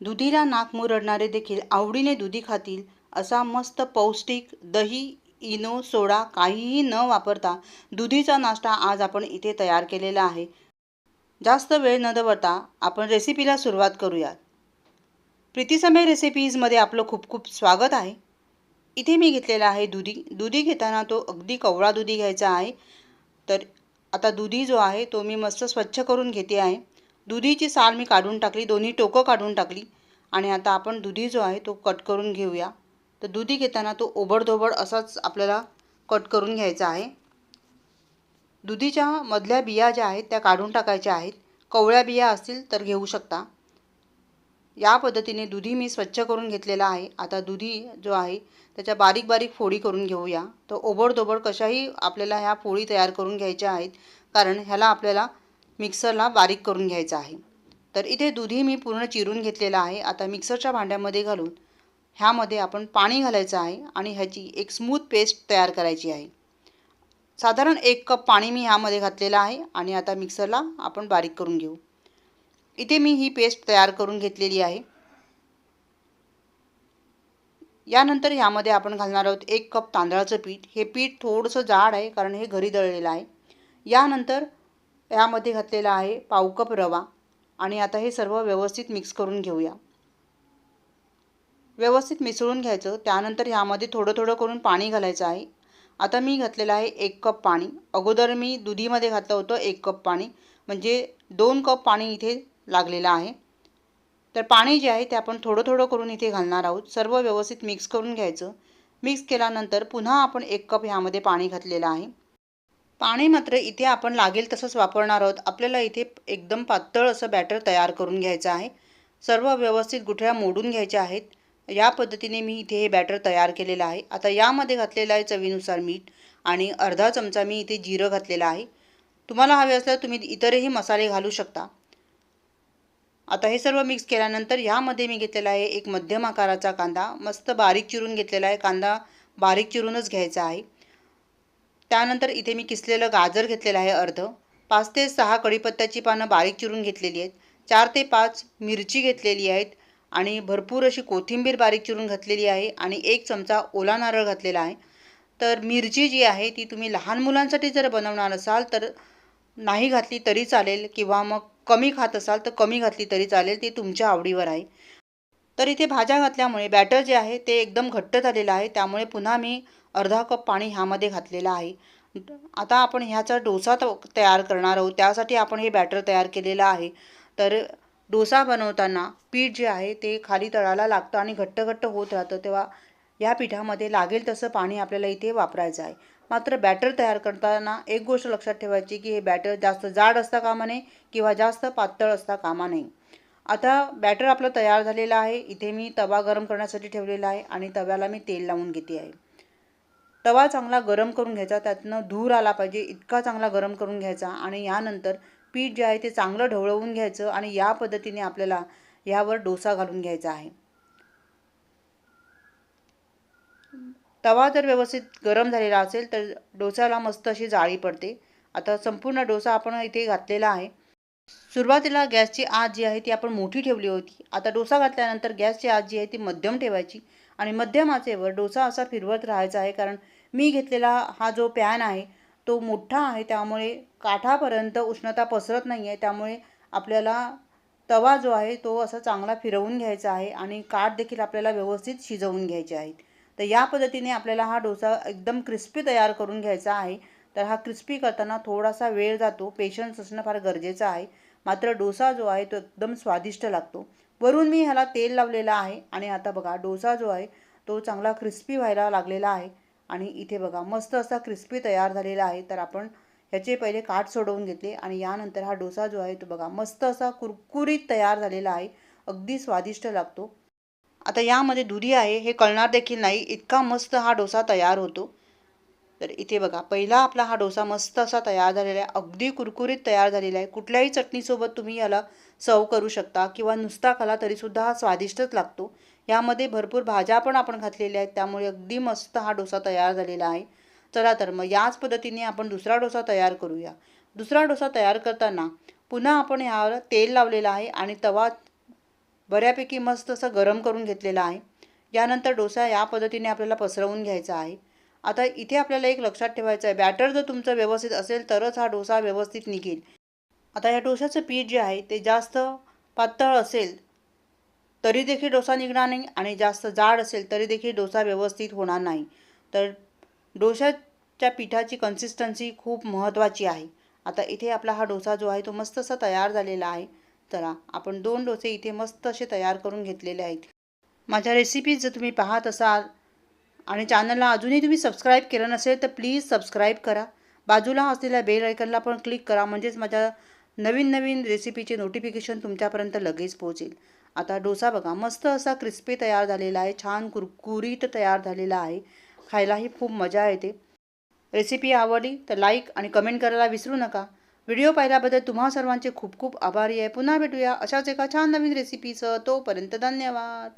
दुधीला नाक मुरडणारे देखील आवडीने दुधी खातील असा मस्त पौष्टिक दही इनो सोडा काहीही न वापरता दुधीचा नाश्ता आज आपण इथे तयार केलेला आहे. जास्त वेळ न दवरता आपण रेसिपीला सुरुवात करूयात. प्रीतीसमय रेसिपीजमध्ये आपलं खूप खूप स्वागत आहे. इथे मी घेतलेला आहे दुधी. दुधी घेताना तो अगदी कवळा दुधी घ्यायचा आहे. तर आता दुधी जो आहे तो मी मस्त स्वच्छ करून घेते आहे. दुधीची साल मी काढून टाकली दोन्ही टोकं काढून टाकली आणि आता आपण दुधी जो आहे तो कट करून घेऊया. तर दुधी घेताना तो ओबडधोबड असाच आपल्याला कट करून घ्यायचा आहे. दुधीच्या मधल्या बिया ज्या आहेत त्या काढून टाकायच्या आहेत. कवळ्या बिया असतील तर घेऊ शकता. या पद्धतीने दुधी मी स्वच्छ करून घेतलेला आहे. आता दुधी जो आहे त्याच्या बारीक बारीक फोडी करून घेऊया. तर ओबडधोबड कशाही आपल्याला ह्या फोडी तयार करून घ्यायच्या आहेत. कारण ह्याला आपल्याला मिक्सरला बारीक करून घ्यायचं आहे. तर इथे दुधी मी पूर्ण चिरून घेतलेला आहे. आता मिक्सरच्या भांड्यामध्ये घालून ह्यामध्ये आपण पाणी घालायचं आहे आणि ह्याची एक स्मूथ पेस्ट तयार करायची आहे. साधारण एक कप पाणी मी ह्यामध्ये घातलेलं आहे आणि आता मिक्सरला आपण बारीक करून घेऊ. इथे मी ही पेस्ट तयार करून घेतलेली आहे. यानंतर ह्यामध्ये आपण घालणार आहोत एक कप तांदळाचं पीठ. हे पीठ थोडंसं जाड आहे कारण हे घरी दळलेलं आहे. यानंतर यामध्ये घातलेला आहे पाव कप रवा आणि आता हे सर्व व्यवस्थित मिक्स करून घेऊया. व्यवस्थित मिसळून घ्यायचं त्यानंतर ह्यामध्ये थोडं थोडं करून पाणी घालायचं आहे. आता मी घातलेलं आहे एक कप पाणी. अगोदर मी दुधीमध्ये घातलं होतं एक कप पाणी म्हणजे दोन कप पाणी इथे लागलेलं आहे. तर पाणी जे आहे ते आपण थोडं थोडं करून इथे घालणार आहोत. सर्व व्यवस्थित मिक्स करून घ्यायचं. मिक्स केल्यानंतर पुन्हा आपण एक कप ह्यामध्ये पाणी घातलेलं आहे. पाणी मात्र इथे आपण लागेल तसंच वापरणार आहोत. आपल्याला इथे एकदम पातळ असं बॅटर तयार करून घ्यायचं आहे. सर्व व्यवस्थित गुठळ्या मोडून घ्यायच्या आहेत. या पद्धतीने मी इथे हे बॅटर तयार केलेलं आहे. आता यामध्ये घातलेलं आहे चवीनुसार मीठ आणि अर्धा चमचा मी इथे जिरं घातलेलं आहे. तुम्हाला हवे असल्यास तुम्ही इतरही मसाले घालू शकता. आता हे सर्व मिक्स केल्यानंतर ह्यामध्ये मी घेतलेला आहे एक मध्यम आकाराचा कांदा. मस्त बारीक चिरून घेतलेला आहे. कांदा बारीक चिरूनच घ्यायचा आहे. त्यानंतर इथे मी किसलेलं गाजर घेतलेलं आहे अर्ध. पाच ते सहा कढीपत्त्याची पानं बारीक चिरून घेतलेली आहेत. चार ते पाच मिरची घेतलेली आहेत आणि भरपूर अशी कोथिंबीर बारीक चिरून घातलेली आहे आणि एक चमचा ओला नारळ घातलेला आहे. तर मिरची जी आहे ती तुम्ही लहान मुलांसाठी जर बनवणार असाल तर नाही घातली तरी चालेल किंवा मग कमी खात असाल तर कमी घातली तरी चालेल ती तुमच्या आवडीवर आहे. तर इथे भाज्या घातल्यामुळे बॅटर जे आहे ते एकदम घट्ट झालेलं आहे. त्यामुळे पुन्हा मी अर्धा कप पाणी ह्यामध्ये घातलेलं आहे. आता आपण ह्याचा डोसा त तयार करणार आहोत. त्यासाठी आपण हे बॅटर तयार केलेलं आहे. तर डोसा बनवताना पीठ जे आहे ते खाली तळाला लागतं आणि घट्ट घट्ट होत राहतं. तेव्हा या पिठामध्ये लागेल तसं पाणी आपल्याला इथे वापरायचं आहे. मात्र बॅटर तयार करताना एक गोष्ट लक्षात ठेवायची की हे बॅटर जास्त जाड असता कामा नये किंवा जास्त पातळ असता कामा नये. आता बॅटर आपलं तयार झालेलं आहे. इथे मी तवा गरम करण्यासाठी ठेवलेला आहे आणि तव्याला मी तेल लावून घेते आहे. तवा चांगला गरम करून घ्यायचा. त्यातनं धूर आला पाहिजे. इतका चांगला गरम करून घ्यायचा आणि यानंतर पीठ जे आहे ते चांगलं ढवळवून घ्यायचं आणि या पद्धतीने आपल्याला यावर डोसा घालून घ्यायचा आहे. तवा जर व्यवस्थित गरम झालेला असेल तर डोसाला मस्त अशी जाळी पडते. आता संपूर्ण डोसा आपण इथे घातलेला आहे. सुरुवातीला गॅसची आत जी आहे ती आपण मोठी ठेवली होती. आता डोसा घातल्यानंतर गॅसची आत जी आहे ती मध्यम ठेवायची आणि मध्यम आचेवर डोसा असा फिरवत राहायचा आहे कारण मी घेतलेला हा जो पॅन आहे तो मोठा आहे त्यामुळे काठापर्यंत उष्णता पसरत नाही आहे त्यामुळे आपल्याला तवा जो आहे तो असा चांगला फिरवून घ्यायचा आहे आणि काठ देखील आपल्याला व्यवस्थित शिजवून घ्यायचे आहेत. तर या पद्धतीने आपल्याला हा डोसा एकदम क्रिस्पी तयार करून घ्यायचा आहे. तर हा क्रिस्पी करताना थोडासा वेळ जातो. पेशन्स असणं फार गरजेचं आहे. मात्र डोसा जो आहे तो एकदम स्वादिष्ट लागतो. वरून मी ह्याला तेल लावलेलं आहे आणि आता बघा डोसा जो आहे तो चांगला क्रिस्पी व्हायला लागलेला आहे. आणि इथे बघा मस्त असा क्रिस्पी तयार झालेला आहे. तर आपण ह्याचे पहिले काठ सोडवून घेतले आणि यानंतर हा डोसा जो आहे तो बघा मस्त असा कुरकुरीत तयार झालेला आहे. अगदी स्वादिष्ट लागतो. आता यामध्ये दुधी आहे. हे कळणार देखील नाही. इतका मस्त हा डोसा तयार होतो. तर इथे बघा पहिला आपला हा डोसा मस्त असा तयार झालेला आहे. अगदी कुरकुरीत तयार झालेला आहे. कुठल्याही चटणीसोबत तुम्ही याला सर्व करू शकता किंवा नुसता खाला तरीसुद्धा हा स्वादिष्टच लागतो. यामध्ये भरपूर भाज्या पण आपण घातलेल्या आहेत. त्यामुळे अगदी मस्त हा डोसा तयार झालेला आहे. चला तर मग याच पद्धतीने आपण दुसरा डोसा तयार करूया. दुसरा डोसा तयार करताना पुन्हा आपण ह्यावर तेल लावलेलं आहे आणि तवा बऱ्यापैकी मस्त असं गरम करून घेतलेलं आहे. यानंतर डोसा या पद्धतीने आपल्याला पसरवून घ्यायचा आहे. आता इथे आपल्याला एक लक्षात ठेवायचं आहे. बॅटर जर तुमचं व्यवस्थित असेल तरच हा डोसा व्यवस्थित निघेल. आता या डोशाचं पीठ जे आहे ते जास्त पातळ असेल तरी देखील डोसा निघणार नाही. आणि जास्त जाड असेल तरी देखील डोसा व्यवस्थित होणार नाही. तर डोशाच्या पिठाची कन्सिस्टन्सी खूप महत्त्वाची आहे. आता इथे आपला हा डोसा जो आहे तो मस्त असा तयार झालेला आहे. चला आपण दोन डोसे इथे मस्त असे तयार करून घेतलेले आहेत. माझ्या रेसिपीज जर तुम्ही पाहत असाल आणि चॅनलला अजूनही तुम्ही सबस्क्राईब केलं नसेल तर प्लीज सबस्क्राईब करा. बाजूला असलेल्या बेल आयकनला पण क्लिक करा म्हणजेच माझ्या नवीन नवीन रेसिपीचे नोटिफिकेशन तुमच्यापर्यंत लगेच पोहोचेल. आता डोसा बघा मस्त असा क्रिस्पी तयार झालेला आहे छान कुरकुरीत तयार झालेला आहे. खायलाही खूप मजा येते. रेसिपी आवडली तर लाईक आणि कमेंट करायला विसरू नका. व्हिडिओ पाहिल्याबद्दल तुम्हा सर्वांचे खूप खूप आभारी आहे. पुन्हा भेटूया अशाच एका छान नवीन रेसिपीचं तोपर्यंत धन्यवाद.